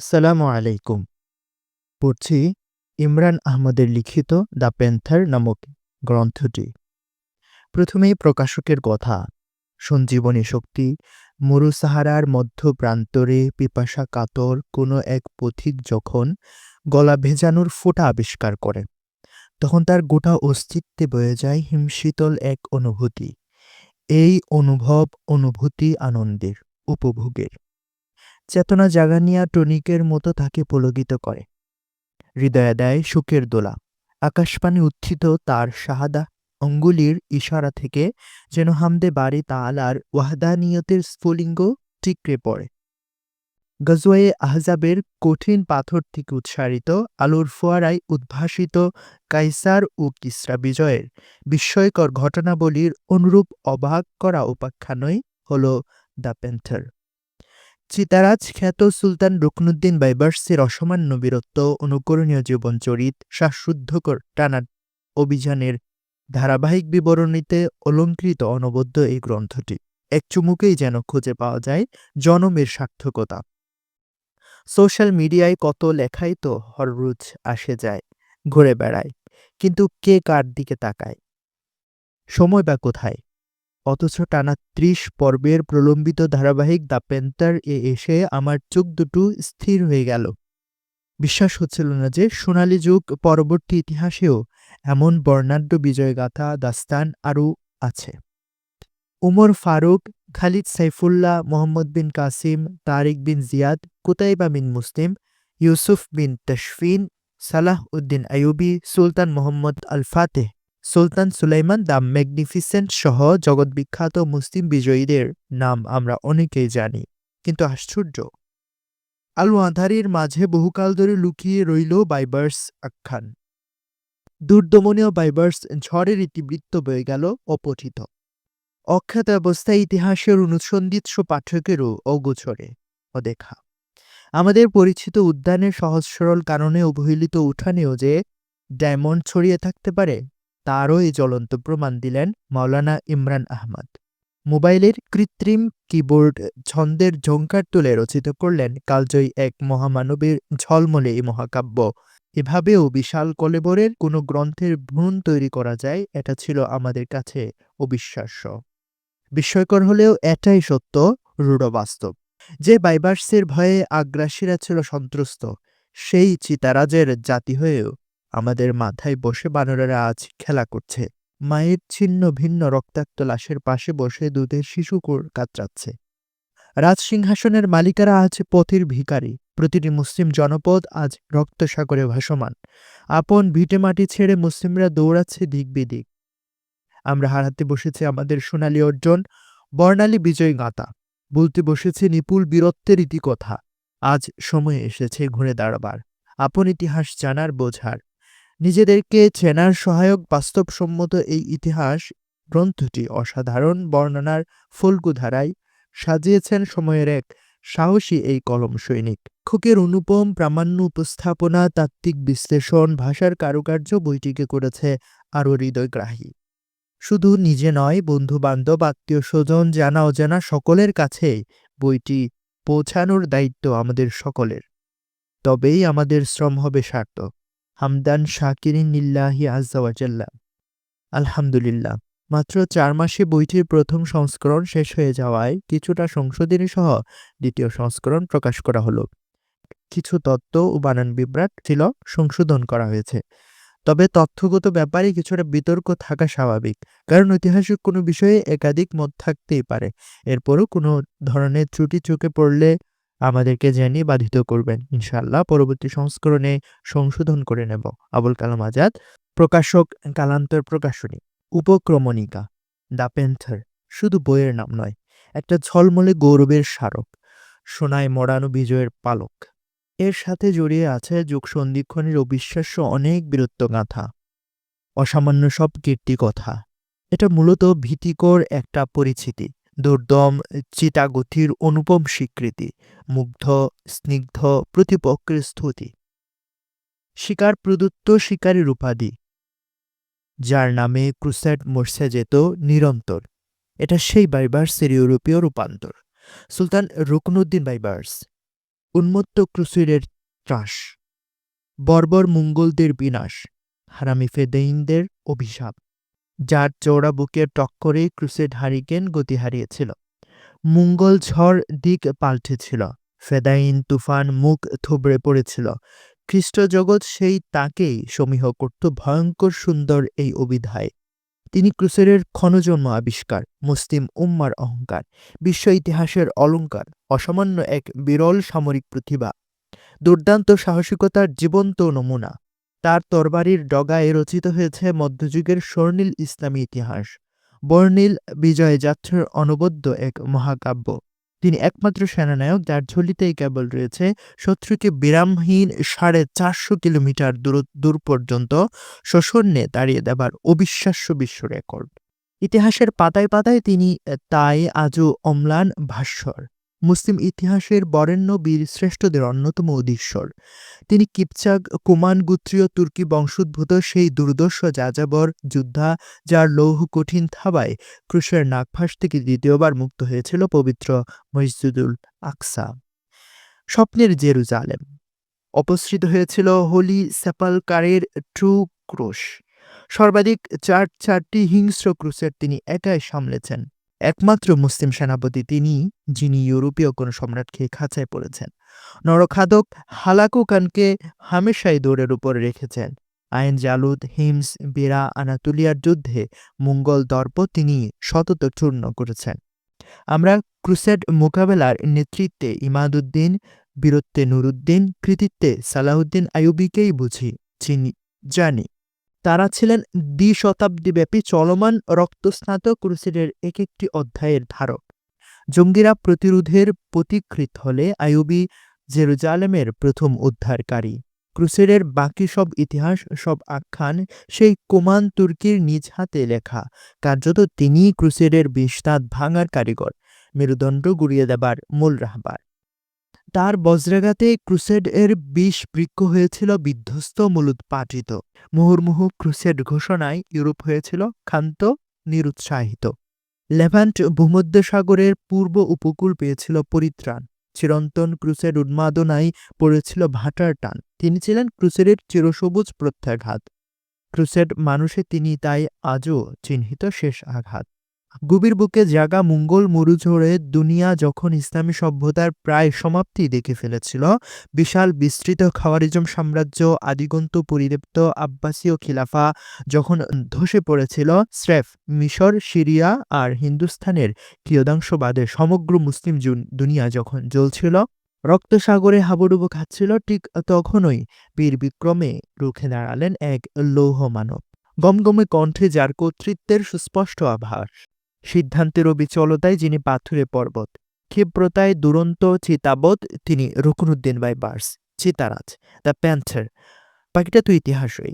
সালামু আলাইকুম। পড়ছি ইমরান আহমদের লিখিত দ্য প্যান্থার নামক গ্রন্থটি। প্রথমেই প্রকাশকের কথা, সঞ্জীবনী শক্তি মরু সাহারার মধ্য প্রান্তরে পিপাসা কাতর কোনো এক পথিক যখন গলা ভেজানোর ফোঁটা আবিষ্কার করে, তখন তার গোটা অস্তিত্বে বয়ে যায় হিমশীতল এক অনুভূতি, এই অনুভব অনুভূতি আনন্দের, উপভোগের। চেতনা জাগানিয়া টনিকের মতো তাকে পুলকিত করে। হৃদয়ে দেয় সুখের দোলা। আকাশপানে উত্থিত তার শাহাদা অঙ্গুলির ইশারা থেকে যেন হামদে বাড়ি তাল আর ওয়াহদানিয়তের স্ফুলিঙ্গ টিকরে পড়ে। গজওয়ে আহজাবের কঠিন পাথর থেকে উৎসারিত আলোর ফোয়ারায় উদ্ভাসিত কাইসার ও কিসরা বিজয়ের বিস্ময়কর ঘটনাবলীর অনুরূপ অবাক করা উপাখ্যানই হল দ্য প্যান্থার। চিতারাজ খ্যাত সুলতান রুকনুদ্দিন বাইবার্সের অসামান্য বীরত্ব অনুকরণীয় জীবনচরিত শ্বাসরুদ্ধকর টানা অভিযানের ধারাবাহিক বিবরণীতে অলঙ্কৃত অনবদ্য এই গ্রন্থটি এক চুমুকেই যেন খুঁজে পাওয়া যায় জনমের সার্থকতা সোশ্যাল মিডিয়ায় কত লেখাই তো হররুজ আসে যায়, ঘুরে বেড়ায়। কিন্তু কে কার দিকে তাকায়? সময় বা কোথায়? অথচ টানা ত্রিশ পর্বের প্রলম্বিত ধারাবাহিক দ্য পেন্টার এ এসে আমার চোখ দুটো স্থির হয়ে গেল। বিশ্বাস হচ্ছিল না যে সোনালী যুগ পরবর্তী ইতিহাসেও এমন বর্ণাঢ্য বিজয়গাথা দাস্তান আরও আছে। Umar Farooq, Khalid Saifullah, Muhammad bin Qasim, Tariq bin Ziyad, Qutaiba bin Muslim, Yusuf bin Tashfin, Salah uddin Ayyubi Sultan Muhammad al Fateh Sultan Sulaiman the magnificent সহ জগৎবিখ্যাত মুসলিম বিজয়ীদের নাম আমরা অনেকেই জানি, কিন্তু আশ্চর্য। আলু আধারির মাঝে বহুকাল ধরে লুকিয়ে রইল বাইবার্স আখ্যান। দুর্দমনীয় বাইবার্স ঝড়ের ইতিবৃত্ত বয়ে গেল অপঠিত। অখ্যাত অবস্থায় ইতিহাসের অনুসন্ধিৎস পাঠকেরও অগোচরে অদেখা। আমাদের পরিচিত উদ্যানের সহজ সরল কারণে অবহেলিত উঠানেও যে ডায়মন্ড ছড়িয়ে থাকতে পারে তারও এই জ্বলন্ত প্রমাণ দিলেন মাওলানা ইমরান আহমদ। মোবাইলের কৃত্রিম কিবোর্ড ছন্দের ঝঙ্কার তুলে রচিত করলেন কালজয়ী এক মহামানবের ঝলমলে এই মহাকাব্য। এভাবেও বিশাল কলেবরের কোনো গ্রন্থের ভ্রূণ তৈরি করা যায়, এটা ছিল আমাদের কাছে অবিশ্বাস্য। বিস্ময়কর হলেও এটাই সত্য রূঢ় বাস্তব যে বাইবার্সের ভয়ে আগ্রাসীরা ছিল সন্ত্রস্ত, সেই চিতারাজের জাতি হয়েও আমাদের মাথায় বসে বানরেরা আজ খেলা করছে। মায়ের ছিন্ন ভিন্ন রক্তাক্ত লাশের পাশে বসে দুধের শিশু কাতরাচ্ছে। রাজসিংহাসনের মালিকারা আজ পথের ভিখারি। প্রতিটি মুসলিম জনপদ আজ রক্তসাগরে ভাসমান। আপন ভিটে মাটি ছেড়ে মুসলিমরা দৌড়াচ্ছে দিক বিদিক। আমরা হারাতে বসেছি আমাদের সোনালী অর্জন, বর্ণালী বিজয় গাঁথা বলতে বসেছে নিপুল বীরত্বের ইতিকথা। আজ সময় এসেছে ঘুরে দাঁড়াবার। আপন ইতিহাস জানার বোঝার। নিজেদেরকে চেনার সহায়ক বাস্তবসম্মত এই ইতিহাস গ্রন্থটি অসাধারণ বর্ণনার ফল্গুধারায় সাজিয়েছেন সময়ের এক সাহসী এই কলম সৈনিক। খুকের অনুপম প্রামাণ্য উপস্থাপনা, তাত্ত্বিক বিশ্লেষণ, ভাষার কারুকার্য বইটিকে করেছে আরও হৃদয়গ্রাহী। শুধু নিজে নয় বন্ধু বান্ধব আত্মীয় স্বজন জানা অজানা সকলের কাছেই বইটি পৌঁছানোর দায়িত্ব আমাদের সকলের। তবেই আমাদের শ্রম হবে সার্থক। হামদান শাকিরিন নিল্লাহি আজাল্লাহ আলহামদুলিল্লাহ। মাত্র চার মাসে বইটির প্রথম সংস্করণ শেষ হয়ে যাওয়ায় কিছুটা সংশোধনী সহ দ্বিতীয় সংস্করণ প্রকাশ করা হলো। কিছু তত্ত্ব ও বানান বিভ্রাট ছিল সংশোধন করা হয়েছে। তবে তথ্যগত ব্যাপারে কিছুটা বিতর্ক থাকা স্বাভাবিক, কারণ ঐতিহাসিক কোনো বিষয়ে একাধিক মত থাকতেই পারে। এরপরও কোনো ধরনের ত্রুটি চোখে পড়লে আমাদেরকে জানিয়ে বাধিত করবেন। ইনশাআল্লাহ পরবর্তী সংস্করণে সংশোধন করে নেব। আবুল কালাম আজাদ, প্রকাশক কালান্তর প্রকাশনী, উপক্রমণিকা, দ্য প্যান্থার শুধু বইয়ের নাম নয়, একটা ঝলমলে গৌরবের স্মারক, সোনায় মরানো বিজয়ের পালক। এর সাথে জড়িয়ে আছে যুগ সন্ধিক্ষণের অবিশ্বাস্য অনেক বীরত্ব গাঁথা। অসামান্য সব কীর্তি কথা এটা মূলত ভীতিকর একটা পরিচিতি। দুর্দম চিতাগতির অনুপম স্বীকৃতি, মুগ্ধ, স্নিগ্ধ, প্রতিপক্ষের স্তুতি। শিকার প্রদত্ত শিকারীর উপাধি। যার নামে ক্রুসেড মরসে যেত নিরন্তর। এটা সেই বাইবার্সের ইউরোপীয় রূপান্তর। সুলতান রুকনুদ্দিন বাইবার্স। উন্মত্ত ক্রুসেডের ত্রাস। বর্বর মঙ্গলদের বিনাশ। হারামি ফেদেইনদের অভিশাপ। যার চৌড়া বুকের টক্করে ক্রুসেড হারিকেন গতি হারিয়েছিল। মঙ্গল ঝড় দিক পাল্টেছিল। ফেদাইন তুফান মুখ থুবড়ে পড়েছিল। খ্রিস্ট জগৎ সেই তাকেই সমীহ করত ভয়ঙ্কর সুন্দর এই অভিধায়। তিনি ক্রুসেডের ক্ষণজন্ম আবিষ্কার, মুসলিম উম্মার অহংকার, বিশ্ব ইতিহাসের অলঙ্কার, অসামান্য এক বিরল সামরিক প্রতিভা। দুর্দান্ত সাহসিকতার জীবন্ত নমুনা। তার তরবারির ডগায় রচিত হয়েছে মধ্যযুগের স্বর্ণীল ইসলামী ইতিহাস। বর্ণিল বিজয় যাত্রার অনবদ্য এক মহাকাব্য। তিনি একমাত্র সেনানায়ক, যার ঝুলিতেই কেবল রয়েছে শত্রুকে বিরামহীন সাড়ে চারশো কিলোমিটার দূর দূর পর্যন্ত সশন্যে দাঁড়িয়ে দেবার অবিশ্বাস্য বিশ্ব রেকর্ড। ইতিহাসের পাতায় পাতায় তিনি তাই আজও অম্লান ভাস্বর। মুসলিম ইতিহাসের বরেণ্য বীর শ্রেষ্ঠদের অন্যতম অধীশ্বর তিনি কিপচাগ, কুমান গুত্রীয় তুর্কি বংশোদ্ভূত সেই দুর্দর্শ যাযাবর যোদ্ধা যার লৌহ কঠিন থাবায় ক্রুশের নাগফাস থেকে দ্বিতীয়বার মুক্ত হয়েছিল পবিত্র মসজিদুল আকসা। স্বপ্নের জেরুজালেম। অপসৃত হয়েছিল হোলি সেপালকারের ট্রু ক্রুশ। সর্বাধিক চার চারটি হিংস্র ক্রুসের তিনি একাই সামলেছেন। একমাত্র মুসলিম সেনাপতি তিনি, যিনি ইউরোপীয় কোনো সম্রাটকে খাঁচায় পড়েছেন। নরখাদক হালাকু খানকে হামেশাই দৌড়ের উপর রেখেছেন। আইন জালুদ, হিমস, বেরা, আনাতুলিয়ার যুদ্ধে মঙ্গল দর্প তিনি সতত চূর্ণ করেছেন। আমরা ক্রুসেড মোকাবেলার নেতৃত্বে ইমাদুদ্দিন, বীরত্বে নুরুদ্দিন, কৃতিত্বে সালাহুদ্দিন আইয়ুবিকেই বুঝি চিনি জানি। তারা ছিলেন দ্বি শতাব্দীব্যাপী চলমান রক্তস্নাত ক্রুসেডের এক একটি অধ্যায়ের ধারক। জঙ্গিরা প্রতিরোধের পথিকৃত হলে আইয়ুবি জেরুজালেমের প্রথম উদ্ধারকারী। ক্রুসেডের বাকি সব ইতিহাস, সব আখ্যান সেই কোমান তুর্কির নিজ হাতে লেখা। কার্যত তিনিই ক্রুসেডের বিষদাঁত ভাঙার কারিগর। মেরুদণ্ড গুড়িয়ে দেবার মূল রাহবার। তার বজ্রাঘাতে ক্রুসেড এর বিষ বৃক্ষ হয়েছিল বিধ্বস্ত মূলোৎপাটিত। মুহুর্মুহু ক্রুসেড ঘোষণায় ইউরোপ হয়েছিল ক্ষান্ত, নিরুৎসাহিত। লেভান্ট ভূমধ্যসাগরের পূর্ব উপকূল পেয়েছিল পরিত্রাণ। চিরন্তন ক্রুসেড উন্মাদনায় পড়েছিল ভাটার টান। তিনি ছিলেন ক্রুসেডের চিরসবুজ প্রত্যাঘাত। ক্রুসেড মানুষে তিনি তাই আজও চিহ্নিত শেষ আঘাত। গভীর বুকে জাগা মঙ্গল মরুঝড়ে দুনিয়া যখন ইসলামী সভ্যতার প্রায় সমাপ্তি দেখে ফেলেছিল, বিশাল বিস্তৃত খাওয়ারিজম সাম্রাজ্য, আদিগন্ত পরিদীপ্ত আব্বাসীয় খিলাফা যখন ধসে পড়েছিল, স্রেফ মিশর, সিরিয়া আর হিন্দুস্থানের কিয়দাংশবাদে সমগ্র মুসলিম দুনিয়া যখন জ্বলছিল রক্তসাগরে হাবুডুবু খাচ্ছিল, ঠিক তখনই বীর বিক্রমে রুখে দাঁড়ালেন এক লৌহ মানব। গমগমে কণ্ঠে যার কর্তৃত্বের সুস্পষ্ট আভাস। সিদ্ধান্তের অবিচলতায় যিনি পাথুরে পর্বত, ক্ষিপ্রতায় দুরন্ত চিতাবত তিনি রুকনুদ্দিন বাই বার্স, চিতারাজ, দ্য প্যান্থার। পাখিটা তো ইতিহাসই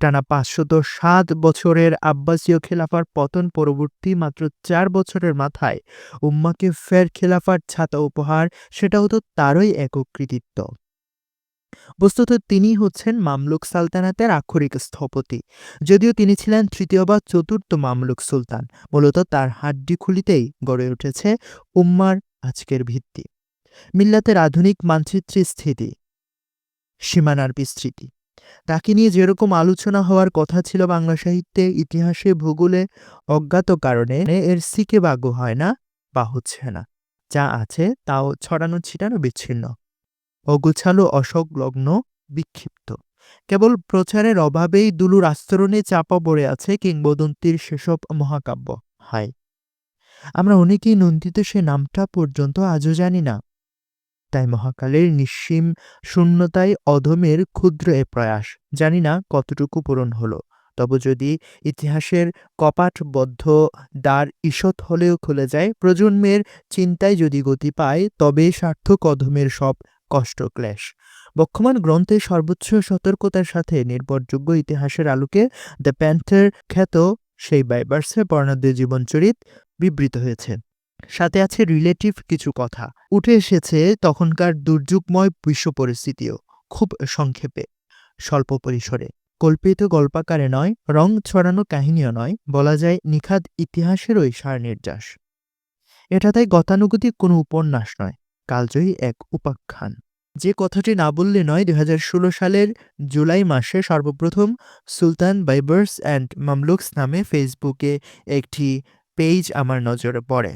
টানা পাঁচশত সাত বছরের আব্বাসীয় খেলাফার পতন পরবর্তী মাত্র চার বছরের মাথায় উম্মাকে ফের খেলাফার ছাতা উপহার, সেটাও তো তারই একক কৃতিত্ব। বস্তুত তিনি হচ্ছেন মামলুক সালতানাতের আক্ষরিক স্থপতি। যদিও তিনি ছিলেন তৃতীয় বা চতুর্থ মামলুক সুলতান, মূলত তার হাড্ডি খুলিতেই গড়ে উঠেছে উম্মার আজকের ভিত্তি। মিল্লাতের আধুনিক মানচিত্রে স্থিতি, সীমানার বিস্তৃতি। তাকে নিয়ে যেরকম আলোচনা হওয়ার কথা ছিল বাংলা সাহিত্যে, ইতিহাসে, ভূগোলে অজ্ঞাত কারণে এর সিকে বাগ্য হয় না বা হচ্ছে না। যা আছে তাও ছড়ানো ছিটানো বিচ্ছিন্ন। অগোছালো, অসংলগ্ন, বিক্ষিপ্ত। কেবল প্রচারের অভাবেই দুলুর আস্তরণে চাপা পড়ে আছে কিংবদন্তির সেসব মহাকাব্য। হায়! আমরা অনেকেই নন্দিত সে নামটা পর্যন্ত আজও জানি না। তাই মহাকালের নিঃসীম শূন্যতায় অধমের ক্ষুদ্র এ প্রয়াস। জানি না কতটুকু পূরণ হলো। তবে যদি ইতিহাসের কপাটবদ্ধ দ্বার ঈষৎ হলেও খুলে যায়, প্রজন্মের চিন্তায় যদি গতি পায়, তবে সার্থক অধমের সব কষ্ট ক্লেশ বক্ষমান গ্রন্থে সর্বোচ্চ সতর্কতার সাথে নির্ভরযোগ্য ইতিহাসের আলোকে দ্য প্যান্থার খ্যাত সেই বাইবার্সের বর্ণাঢ্য জীবনচরিত বিবৃত হয়েছে। সাথে আছে রিলেটিভ কিছু কথা। উঠে এসেছে তখনকার দুর্যোগময় বিশ্ব পরিস্থিতিও খুব সংক্ষেপে, স্বল্প পরিসরে। কল্পিত গল্পাকারে নয়, রং ছড়ানো কাহিনীও নয়, বলা যায় নিখাদ ইতিহাসেরই সার নির্যাস এটা তাই গতানুগতিক কোনো উপন্যাস নয়। কালজয়ী এক উপাখ্যান। যে কথাটি না বললে নয় দুই সালের জুলাই মাসে সর্বপ্রথম সুলতান বাইবার্স অ্যান্ড মামলুকস নামে ফেসবুকে একটি পেজ আমার নজরে পড়ে।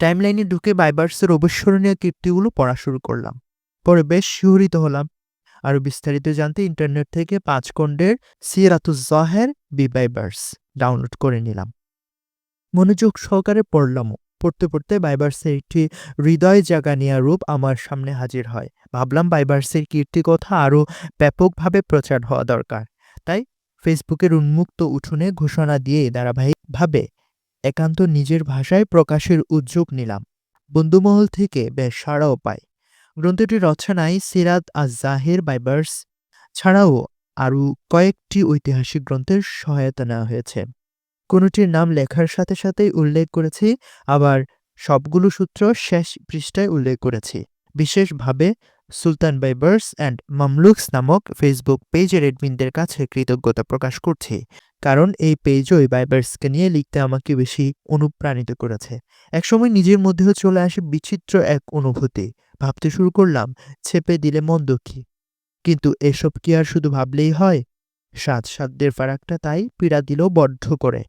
টাইমলাইনে ঢুকে বাইবার্সের অবিস্মরণীয় কীর্তিগুলো পড়া শুরু করলাম। পরে বেশ শিহরিত হলাম। আরও বিস্তারিত জানতে ইন্টারনেট থেকে পাঁচ খণ্ডের সিরাতুজ্জাহের বি বাইবার্স ডাউনলোড করে নিলাম। মনোযোগ সহকারে পড়লামও। পড়তে পড়তে বাইবার্সের একটি হৃদয় জাগা নেওয়া রূপ আমার সামনে হাজির হয়। ভাবলাম বাইবার্সের কীর্তিকথা আরও ব্যাপকভাবে প্রচার হওয়া দরকার। তাই ফেসবুকের উন্মুক্ত উঠোনে ঘোষণা দিয়ে ধারাবাহিকভাবে একান্ত নিজের ভাষায় প্রকাশের উদ্যোগ নিলাম। বন্ধুমহল থেকে বেশ সাড়াও পাই। গ্রন্থটির রচনায় সিরাত আজ জাহের বাইবার্স ছাড়াও আরও কয়েকটি ঐতিহাসিক গ্রন্থের সহায়তা নেওয়া হয়েছে। কোনোটির নাম লেখার সাথে সাথেই উল্লেখ করেছি, আবার সবগুলো সূত্র শেষ পৃষ্ঠায় উল্লেখ করেছি। বিশেষভাবে সুলতান বাইবার্স অ্যান্ড মামলুকস নামক ফেসবুক পেজের এডমিনদের কাছে কৃতজ্ঞতা প্রকাশ করছি, কারণ এই পেজই বাইবার্সকে নিয়ে লিখতে আমাকে বেশি অনুপ্রাণিত করেছে। একসময় নিজের মধ্যেও চলে আসে বিচিত্র এক অনুভূতি, ভাবতে শুরু করলাম, ছেপে দিলে মন্দ কি? কিন্তু এসব কি আর শুধু ভাবলেই হয়? সাত সাতদের ফারাকটা তাই পীড়া দিল বদ্ধ করে।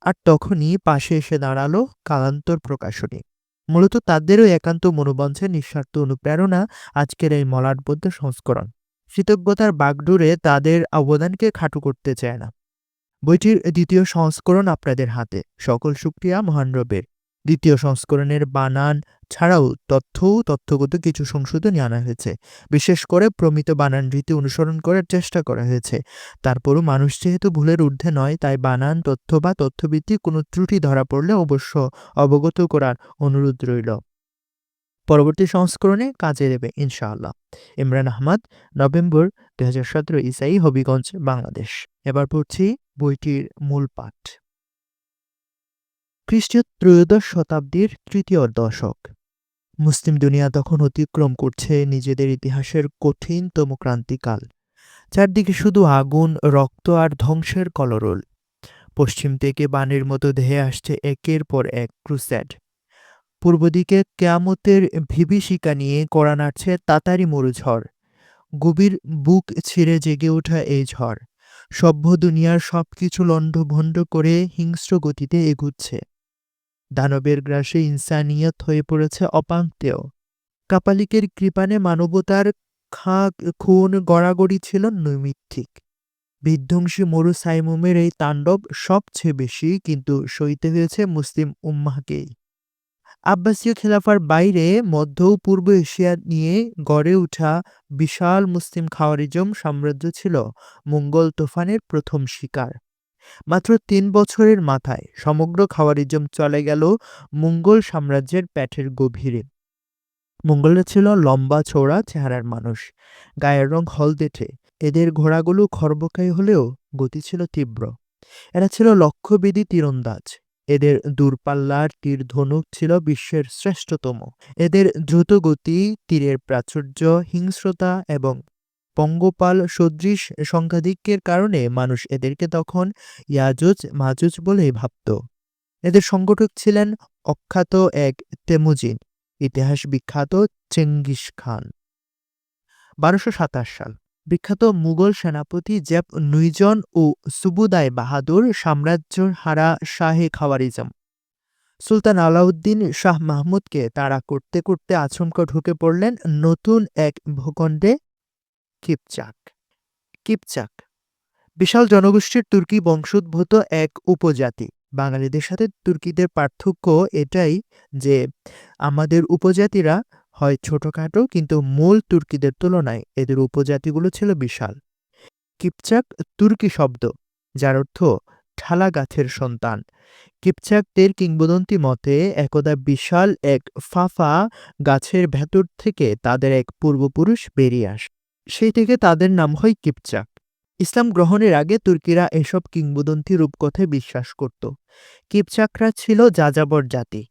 আর তখনই পাশে এসে দাঁড়াল কালান্তর প্রকাশনী। মূলত তাদেরও একান্ত মনোবঞ্চের নিঃস্বার্থ অনুপ্রেরণা আজকের এই মলাটবদ্ধ সংস্করণ। কৃতজ্ঞতার বাগডোরে তাদের অবদানকে খাটু করতে চায় না। বইটির দ্বিতীয় সংস্করণ আপনাদের হাতে। সকল সুক্রিয়া, মহান রবের। দ্বিতীয় সংস্করণের বানান ছাড়াও তথ্যও তথ্যগত কিছু সংশোধনী আনা হয়েছে। বিশেষ করে প্রমিত বানান রীতি অনুসরণ করার চেষ্টা করা হয়েছে। তারপরও মানুষ যেহেতু ভুলের ঊর্ধ্বে নয়, তাই বানান, তথ্য বা তথ্যভিত্তিক কোনো ত্রুটি ধরা পড়লে অবশ্য অবগত করার অনুরোধ রইল। পরবর্তী সংস্করণে কাজে দেবে ইনশাআল্লাহ। ইমরান আহমদ, নভেম্বর দু হাজার সতেরো, ইসাই হবিগঞ্জ, বাংলাদেশ। এবার পড়ছি বইটির মূল পাঠ। খ্রিস্টীয় ত্রয়োদশ শতাব্দীর তৃতীয় দশক। মুসলিম দুনিয়া তখন অতিক্রম করছে নিজেদের ইতিহাসের কঠিনতম ক্রান্তিকাল। চারদিকে শুধু আগুন, রক্ত আর ধ্বংসের কলরোল। পশ্চিম থেকে বানের মতো ধেয়ে আসছে একের পর এক ক্রুস্যাড পূর্ব দিকে কেয়ামতের ভিবিষিকা নিয়ে কড়া নাড়ছে তাতারি মরুঝড় গভীর বুক ছিঁড়ে জেগে ওঠা এই ঝড়। সভ্য দুনিয়ার সবকিছু লণ্ডভণ্ড করে হিংস্র গতিতে এগুচ্ছে। দানবের গ্রাসে ইনসানিয়ত হয়ে পড়েছে অপাঙ্ক্তেয় কাপালিকের কৃপানে মানবতার খাঁ খুন, গড়াগড়ি ছিল নৈমিত্তিক। বিধ্বংসী মরু সাইমুমের এই তাণ্ডব সবচেয়ে বেশি কিন্তু সইতে হয়েছে মুসলিম উম্মাহকেই। আব্বাসীয় খেলাফার বাইরে মধ্য ও পূর্ব এশিয়া নিয়ে গড়ে ওঠা বিশাল মুসলিম খাওয়ারিজম সাম্রাজ্য ছিল মঙ্গল তোফানের প্রথম শিকার। মাত্র তিন বছরের মাথায় সমগ্র খাওয়ারিজম চলে গেল মঙ্গল সাম্রাজ্যের প্যাঠের গভীরে। মঙ্গলরা ছিল লম্বা চৌড়া চেহারার মানুষ। গায়ের রং হলদেটে। এদের ঘোড়াগুলো খর্বকাই হলেও গতি ছিল তীব্র। এরা ছিল লক্ষ্যবিধি তীরন্দাজ। এদের দূরপাল্লার তীর ধনুক ছিল বিশ্বের শ্রেষ্ঠতম। এদের দ্রুত গতি তীরের প্রাচুর্য, হিংস্রতা এবং পঙ্গপাল সদৃশ সংখ্যাধিক্যের কারণে মানুষ এদেরকে তখন ইয়াজুজ মাজুজ বলেই ভাবত। এদের সংগঠক ছিলেন অখ্যাত এক তেমুজিন, ইতিহাস বিখ্যাত চেঙ্গিস খান। বারোশো সাতাশ সাল, বিখ্যাত মুঘল সেনাপতি জেপ নুইজন ও সুবুদাই বাহাদুর সাম্রাজ্য হারা শাহে খাওয়ারিজম। সুলতান আলাউদ্দিন শাহ মাহমুদকে তাড়া করতে করতে আচমকা ঢুকে পড়লেন নতুন এক ভূখণ্ডে কিপচাক। কিপচাক। বিশাল জনগোষ্ঠীর তুর্কি বংশোদ্ভূত এক উপজাতি। বাঙালিদের সাথে তুর্কিদের পার্থক্য এটাই যে আমাদের উপজাতিরা হয় ছোটখাটো কিন্তু মূল তুর্কিদের তুলনায় এদের উপজাতিগুলো ছিল বিশাল। কিপচাক তুর্কি শব্দ, যার অর্থ ঠালা গাছের সন্তান কিপচাকদের কিংবদন্তি মতে একদা বিশাল এক ফাফা গাছের ভেতর থেকে তাদের এক পূর্বপুরুষ বেরিয়ে আসে। সেই থেকে তাদের নাম হয় কিপচাক। ইসলাম গ্রহণের আগে তুর্কিরা এসব কিংবদন্তি রূপকথায় বিশ্বাস করত। কিপচাকরা ছিল যাযাবর জাতি।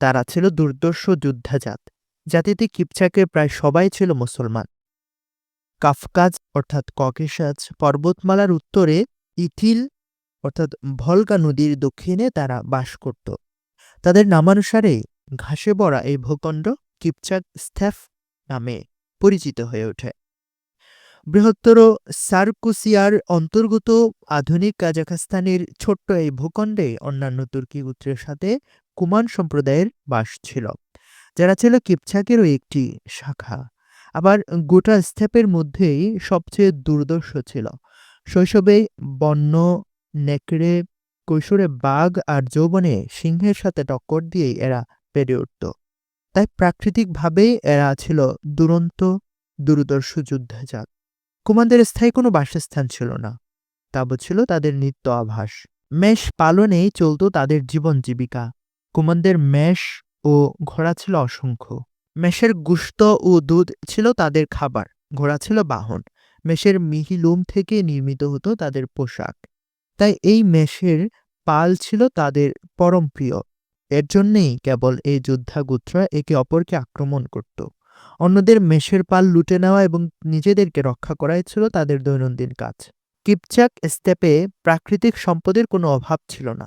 তারা ছিল দুর্দর্শ যুদ্ধাজাত। জাতিতে কিপচাকের প্রায় সবাই ছিল মুসলমান। কাফকাজ, অর্থাৎ ককেশাজ পর্বতমালার উত্তরে ইথিল, অর্থাৎ ভলকা নদীর দক্ষিণে তারা বাস করত। তাদের নামানুসারে ঘাসে ভরা এই ভূখণ্ড কিপচাক স্ট্যাফ নামে পরিচিত হয়ে ওঠে। বৃহত্তর সার্কুসিয়ার অন্তর্গত আধুনিক কাজাখস্তানের ছোট্ট এই ভূখণ্ডে অন্যান্য তুর্কি গোত্রের সাথে কুমান সম্প্রদায়ের বাস ছিল, যারা ছিল কিপছাকেরও একটি শাখা। আবার গোটা স্টেপের মধ্যেই সবচেয়ে দুর্দর্শ ছিল। শৈশবে বন্য, নেকড়ে, কৈশোরে বাঘ আর যৌবনে সিংহের সাথে টক্কর দিয়েই এরা পেরে উঠত। তাই প্রাকৃতিকভাবেই এরা ছিল দুরন্ত দুর্দর্শ যুদ্ধজাত কুমানদের স্থায়ী কোনো বাসস্থান ছিল না। তাবৎ ছিল তাদের নিত্য আভাস। মেষ পালনেই চলত তাদের জীবন জীবিকা। কুমানদের মেষ ও ঘোড়া ছিল অসংখ্য। মেষের গুস্ত ও দুধ ছিল তাদের খাবার, ঘোড়া ছিল বাহন। মেষের মিহি লোম থেকে নির্মিত হতো তাদের পোশাক। তাই এই মেষের পাল ছিল তাদের পরম প্রিয় এর জন্যেই কেবল এই যোদ্ধাগুত্রা একে অপরকে আক্রমণ করত। অন্যদের মেষের পাল লুটে নেওয়া এবং নিজেদেরকে রক্ষা করাই ছিল তাদের দৈনন্দিন কাজ। কিপচাক স্টেপে প্রাকৃতিক সম্পদের কোনো অভাব ছিল না।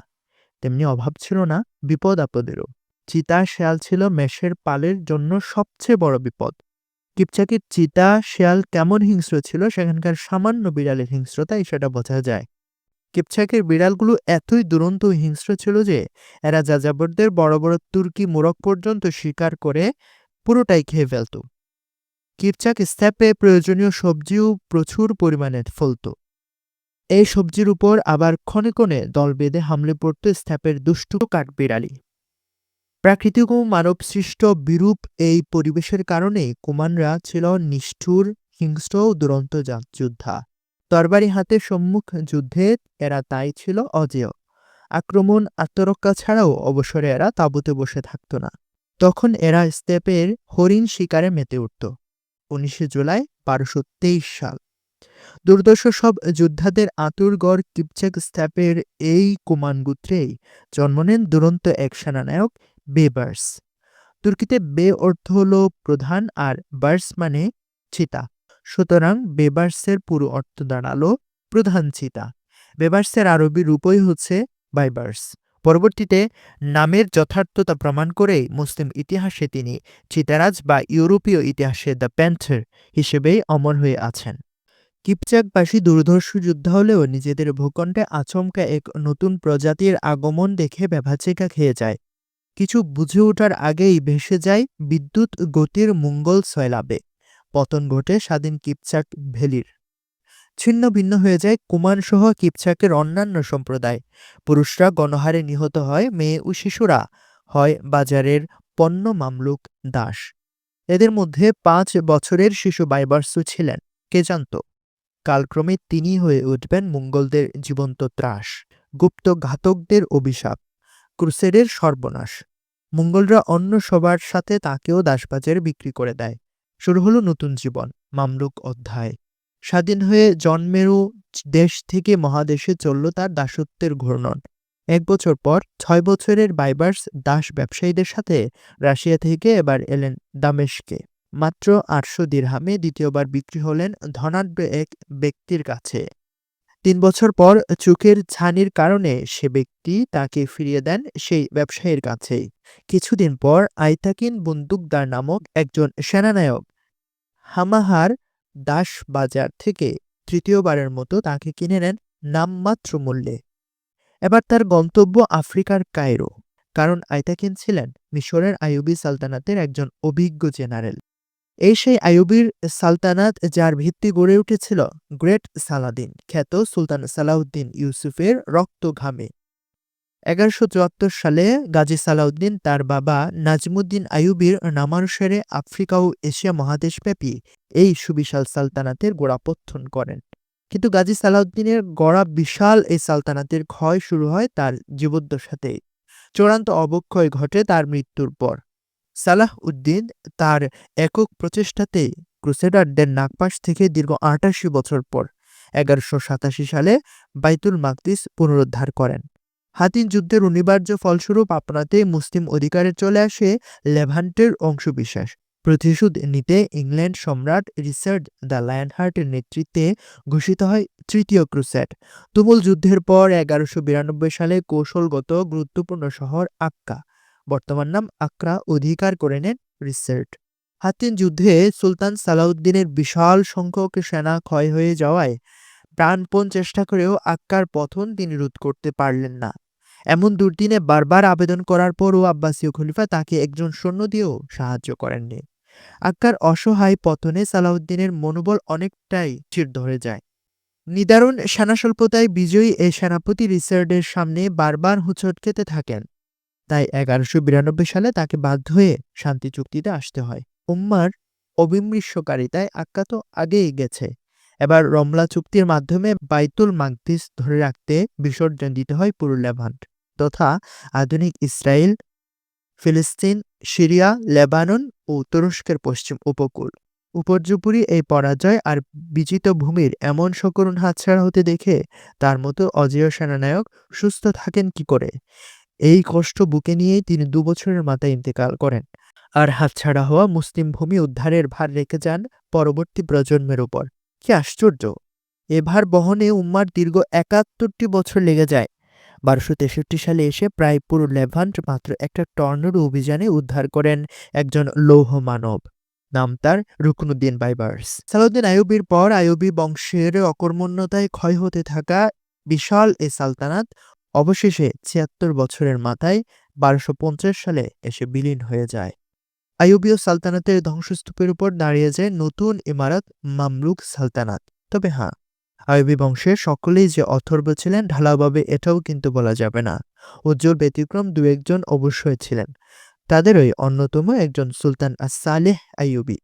তেমনি অভাব ছিল না, বিপদ আপদেরও। চিতা শেয়াল ছিল মেষের পালের জন্য সবচেয়ে বড় বিপদ। কিপচাকের চিতা শেয়াল কেমন হিংস্র ছিল, সেখানকার সামান্য বিড়ালের হিংস্রতাই সেটা বোঝা যায়। কিপচাকের বিড়ালগুলো এতই দুরন্ত হিংস্র ছিল যে, এরা যাযাবরদের বড় বড় তুর্কি মোরগ পর্যন্ত শিকার করে পুরোটাই খেয়ে ফেলত। কিপচাক স্ট্যাপে প্রয়োজনীয় সবজিও প্রচুর পরিমাণে ফলত। এই সবজির উপর আবার ক্ষণে ক্ষণে দল বেঁধে হামলে পড়ত স্ট্যাপের দুষ্টু কাঠবিড়ালি। প্রাকৃতিক ও মানবসৃষ্ট বিরূপ এই পরিবেশের কারণে কুমানরা ছিল নিষ্ঠুর, হিংস্র ও দুরন্ত যোদ্ধা। তরবারি হাতে সম্মুখ যুদ্ধে এরা তাই ছিল অজেয়। আক্রমণ, আত্মরক্ষা ছাড়াও অবসরে এরা তাঁবুতে বসে থাকত না। তখন এরা স্টেপের হরিণ শিকারে মেতে উঠত। উনিশে জুলাই বারোশো তেইশ সাল। দুর্দশ সব যোদ্ধাদের আতুর গড় কিপচেক স্ট্যাপের এই কুমান গোত্রেই জন্ম নেন দুরন্ত এক সেনানায়ক বেবার্স। তুর্কিতে বে অর্থ হল প্রধান আর বার্স মানে চিতা। সুতরাং বেবার্সের পুরো অর্থ দাঁড়াল প্রধান চিতা। বেবার্সের আরবি রূপই হচ্ছে বাইবার্স। পরবর্তীতে নামের যথার্থতা প্রমাণ করে মুসলিম ইতিহাসে তিনি চিতারাজ বা ইউরোপীয় ইতিহাসে দ্য প্যান্থার হিসেবেই অমর হয়ে আছেন। কিপচাকবাসী দুর্ধর্ষ যুদ্ধ হলেও নিজেদের ভূখণ্ডে আচমকা এক নতুন প্রজাতির আগমন দেখে ব্যভাচিকা খেয়ে যায়। কিছু বুঝে ওঠার আগেই ভেসে যায় বিদ্যুৎ গতির মঙ্গল সয়লাবে। পতন ঘটে স্বাধীন কিপচাক ভ্যালির। ছিন্ন ভিন্ন হয়ে যায় কুমারসহ কিপচাকের অন্যান্য সম্প্রদায়। পুরুষরা গণহারে নিহত হয় মেয়ে ও শিশুরা হয় বাজারের পণ্য মামলুক দাস। এদের মধ্যে পাঁচ বছরের শিশু বাইবার্সু ছিলেন, কে জানত? কালক্রমে তিনি হয়ে উঠবেন মঙ্গলদের জীবন্ত ত্রাস। গুপ্ত ঘাতকদের অভিশাপ, ক্রুসেডের সর্বনাশ। মঙ্গলরা অন্য সবার সাথে তাকেও দাসবাজারে বিক্রি করে দেয়। শুরু হলো নতুন জীবন, মামলুক অধ্যায়। স্বাধীন হয়ে জন্মেরও দেশ থেকে মহাদেশে চলল তার দাসত্বের ঘূর্ণন। এক বছর পর ছয় বছরের বাইবার্স দাস ব্যবসায়ীদের সাথে রাশিয়া থেকে এবার এলেন দামেশকে মাত্র আটশো দিরহামে দ্বিতীয়বার বিক্রি হলেন ধনাঢ্য এক ব্যক্তির কাছে। তিন বছর পর চোখের ছানির কারণে সে ব্যক্তি তাকে ফিরিয়ে দেন সেই ব্যবসায়ীর কাছেই কিছুদিন পর আইতাকিন বন্দুকদার নামক একজন সেনানায়ক হামাহার দাস বাজার থেকে তৃতীয়বারের মতো তাকে কিনে নেন নামমাত্র মূল্যে। এবার তার গন্তব্য আফ্রিকার কায়রো, কারণ আইতাকিন ছিলেন মিশরের আইয়ুবী সালতানাতের একজন অভিজ্ঞ জেনারেল। এই সেই আইয়ুবীর সালতানাত যার ভিত্তি গড়ে উঠেছিল গ্রেট সালাদিন, খ্যাত সুলতান সালাউদ্দিন ইউসুফের রক্ত ঘামে এগারোশো চুয়াত্তর সালে গাজী সালাউদ্দিন তার বাবা নাজমুদ্দিন আইয়ুবীর নামানুসারে আফ্রিকা ও এশিয়া মহাদেশব্যাপী এই সুবিশাল সালতানাতের গোড়াপত্থন করেন। কিন্তু গাজী সালাউদ্দিনের গড়া বিশাল এই সালতানাতের ক্ষয় শুরু হয় তার জীবদ্দশাতেই। চূড়ান্ত অবক্ষয় ঘটে তার মৃত্যুর পর। সালাহ উদ্দিন তার একক প্রচেষ্টাতে ক্রুসেডারদের নাগপাশ থেকে দীর্ঘ আটাশি বছর পর এগারোশো সাতাশি সালে বাইতুল মাকদিস পুনরুদ্ধার করেন। হাতিন যুদ্ধের অনিবার্য ফলস্বরূপ আপনাতে মুসলিম অধিকারে চলে আসে লেভান্টের অংশবিশ্বাস প্রতিশোধ নিতে ইংল্যান্ড সম্রাট রিচার্ড দ্য লায়নহার্টের নেতৃত্বে ঘোষিত হয় তৃতীয় ক্রুসেড। তুমুল যুদ্ধের পর এগারোশো বিরানব্বই সালে কৌশলগত গুরুত্বপূর্ণ শহর আক্কা। বর্তমান নাম আক্রা অধিকার করে নেন রিসার্ট হাতিন যুদ্ধে সুলতান সালাউদ্দিনের বিশাল সংখ্যক সেনা ক্ষয় হয়ে যাওয়ায় প্রাণপণ চেষ্টা করেও আক্কার পথন তিনি রোধ করতে পারলেন না। এমন দুর্দিনে বারবার আবেদন করার পরও আব্বাসীয় খলিফা তাকে একজন সৈন্য দিয়েও সাহায্য করেননি। আক্কার অসহায় পতনে সালাউদ্দিনের মনোবল অনেকটাই চির ধরে যায়। নিদারুণ সেনাস্বল্পতায় বিজয়ী এই সেনাপতি রিচার্ডের সামনে বারবার হুঁচট খেতে থাকেন। তাই এগারোশো বিরানব্বই সালে তাকে বাধ্য হয়ে শান্তি চুক্তিতে আসতে হয়। উম্মার অবিমৃষ্যকারিতায় আক্কা তো আগেই গেছে। এবার রমলা চুক্তির মাধ্যমে বাইতুল মাকদিস ধরে রাখতে বিসর্জন দিতে হয় পুরো লেভান্ট তথা আধুনিক ইসরায়েল ফিলিস্তিন, সিরিয়া, লেবানন ও তুরস্কের পশ্চিম উপকূল। উপর্যুপরি এই পরাজয় আর বিজিত ভূমির এমন সকরুণ হাতছাড়া হতে দেখে তার মতো অজেয় সেনানায়ক সুস্থ থাকেন কি করে? এই কষ্ট বুকে নিয়েই তিনি দুবছরের মাথায় ইন্তেকাল করেন। আর হাতছাড়া হওয়া মুসলিম ভূমি উদ্ধারের ভার রেখে যান পরবর্তী প্রজন্মের উপর। কি আশ্চর্য! এ ভার বহনে উম্মার দীর্ঘ একাত্তরটি বছর লেগে যায়। বারোশো তেষট্টি সালে এসে প্রায় পুরো লেভান্ট মাত্র একটা টর্নেডো অভিযানে উদ্ধার করেন একজন লৌহ মানব। নাম তার রুকনুদ্দিন বাইবার্স। সালাউদ্দিন আইয়ুবির পর আইয়ুবি বংশের অকর্মণ্যতায় ক্ষয় হতে থাকা বিশাল এ সালতানাত অবশেষে ছিয়াত্তর বছরের মাথায় বারোশো সালে এসে বিলীন হয়ে যায়। আইয়ুবীয় সালতানাতের ধ্বংসস্তূপের উপর দাঁড়িয়ে যায় নতুন ইমারত মামলুক সালতানাত। তবে হ্যাঁ আইয়ুবী বংশের সকলেই যে অথর্ব ছিলেন, ঢালাওভাবে এটাও কিন্তু বলা যাবে না। উজ্জ্বল ব্যতিক্রম দু একজন অবশ্যই ছিলেন। তাদেরই অন্যতম একজন সুলতান আসালেহ সালেহ আইয়ুবী।